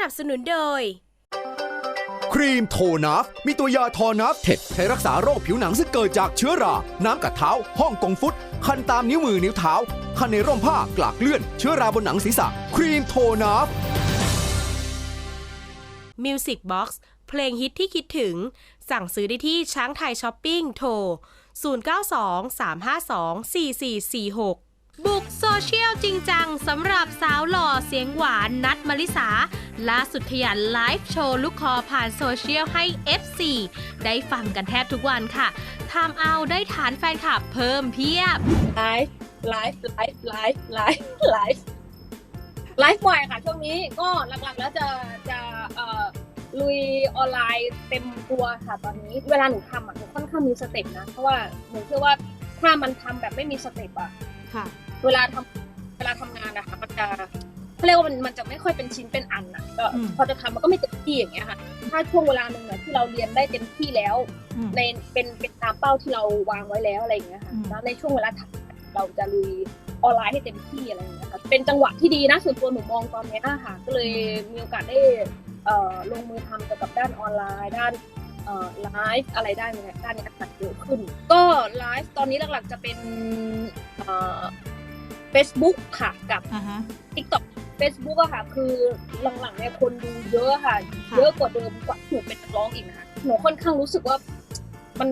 นับสนุนโดย ครีมโทนัฟมีตัวยาทอนัฟเท็ดใช้รักษาโรคผิวหนังซึ่งเกิดจากเชื้อรา น้ำกัดเท้า ห้องกงฟุต คันตามนิ้วมือนิ้วเท้า คันในร่มผ้ากลากเลื่อน เชื้อราบนหนังศีรษะ ครีมโทนัฟ Music Box เพลงฮิตที่คิดถึง สั่งซื้อได้ที่ช้างไทยช้อปปิ้งโทร 0923524446 บุกโซเชียลจริงจังสำหรับสาวหล่อเสียงหวานนัดมาริสา ล่าสุดทยันไลฟ์โชว์ลูกคอผ่านโซเชียลให้ F4 ได้ฟังกันแทบทุกวันค่ะทำเอาได้ฐานแฟนคลับเพิ่มเพียบ ไลฟ์ ไลฟ์ ไลฟ์ ไลฟ์ ไลฟ์ ไลฟ์ ไลฟ์บ่อยค่ะ ช่วงนี้ก็หลักๆแล้วจะจะเอ่อลุยออนไลน์เต็มตัวค่ะตอนนี้ เวลาหนูทำอะหนูค่อนข้างมีสเต็ปนะ เพราะว่าหนูเชื่อว่าถ้ามันทำแบบไม่มีสเต็ปอะ ค่ะ เวลาทำเวลาทำงานนะคะมันจะ เขาเรียกว่ามันมันจะไม่ค่อยเป็นชิ้นเป็นอันอะก็อืม พอจะทำมันก็ไม่เต็มที่อย่างเงี้ยค่ะ ถ้าช่วงเวลาหนึ่งเนี่ยที่เราเรียนได้เต็มที่แล้ว อืม ในเป็นเป็นตามเป้าที่เราวางไว้แล้วอะไรอย่างเงี้ยค่ะอืม แล้วในช่วงเวลาถัดไปเราจะลุยออนไลน์ให้เต็มที่อะไรอย่างเงี้ยค่ะเป็นจังหวะที่ดีนะส่วนตัวหนูมองตอนเนี้ยค่ะก็เลยมีโอกาสได้เอ่อลงมือทำเกี่ยวกับด้านออนไลน์ ด้านเอ่อไลฟ์อะไรได้เนี่ยด้านเนี้ยค่ะเยอะขึ้น ก็ไลฟ์ตอนนี้หลักๆจะเป็นเอ่อ Facebook ค่ะกับ อ่าฮะ TikTok Facebook อะค่ะ คือหลังๆเนี่ยคนดูเยอะค่ะค่ะ เยอะกว่าเดิมกว่าหนูเป็นนักร้องอีกนะคะหนูค่อนข้างรู้สึกว่ามัน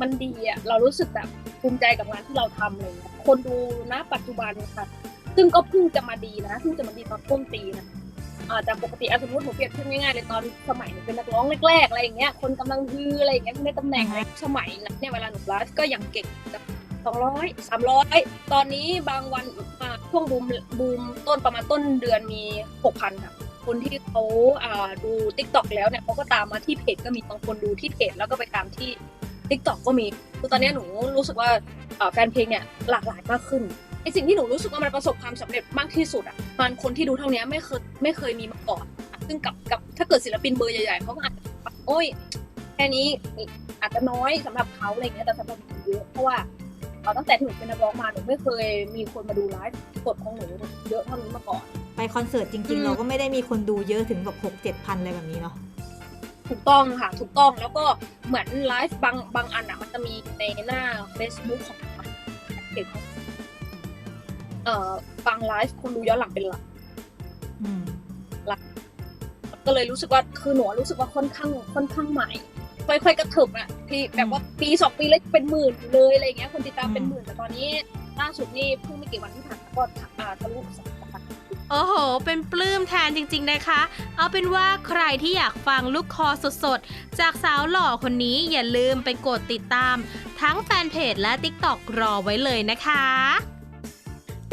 มันดีอะเรารู้สึกแบบภูมิใจกับงานที่เราทำอะไรอย่างเลย คนดูนะปัจจุบันค่ะ ซึ่งก็เพิ่งจะมาดีนะเพิ่งจะมาดีตอนต้นปีนะอ่าจากปกติอะสมมติหนูเปรียบเทียบง่ายๆเลยตอนสมัยหนูเป็นนักร้องแรกๆอะไรอย่างเงี้ยคนกำลังฮืออะไรอย่างเงี้ยในตำแหน่งอะไรสมัยนั้นเนี่ยเวลาหนูไลฟ์ก็ยังเก่ง แบบสองร้อยสามร้อยตอนนี้บางวันอ่าช่วงบูมบูมต้นประมาณต้นเดือนมีหกพันค่ะคนที่เขาาดู t ิ k t o k แล้วเนี่ยเขาก็ตามมาที่เพจก็มีบางคนดูที่เพจแล้วก็ไปตามที่ t ิ k t o k ก็มีคือตอนนี้หนูรู้สึกว่าาแฟนเพลงเนี่ยหลากหลายมากขึ้นไอสิ่งที่หนูรู้สึกว่ามันประสบความสำเร็จมากที่สุดอะมันคนที่ดูเท่านี้ไม่เคยไม่เคยมีมาก่อน ซึ่งกับกับถ้าเกิดศิลปินเบอร์ใหญ่ๆเขาก็อาจจะโอ้ยแค่นี้อาจจะน้อยสำหรับเขาอะไรเงี้ยแต่สำหรับหนูเยอะเพราะว่า ตั้งแต่ที่หนูเป็นนักร้องมาหนูไม่เคยมีคนมาดูไลฟ์สดของหนูเยอะเท่านี้มาก่อน ไปคอนเสิร์ตจอืริงมๆเราก็ไม่ได้มีคนดูเยอะถึงแบบหกเจ็ดพันอะไรแบบนี้เนาะถูกต้องค่ะถูกต้องแล้วก็เหมือนไลฟ์บางบางอันอะมันจะมีในหน้า Facebook ของเพจของเอ่อบางไลฟ์คนดูย้อนหลังเป็นหลักอืมก็เลยรู้สึกว่าคือหนูรู้สึกว่าค่อนข้างค่อนข้างใหม่ ค่อยๆกระเถิบอะที่แบบว่าปีสองปีแล้วเป็นหมื่นเลยอะไรเงี้ยคนติดตามเป็นหมื่นแต่ตอนนี้ล่าสุดนี่เพิ่งไม่กี่วันที่ผ่านมาก็อ่าทะลุสองพันโอ้โห เป็นปลื้มแทนจริงๆนะคะ เอาเป็นว่าใครที่อยากฟังลูกคอสดๆ จากสาวหล่อคนนี้อย่าลืมไปกดติดตาม ทั้งแฟนเพจและ TikTok รอไว้เลยนะคะ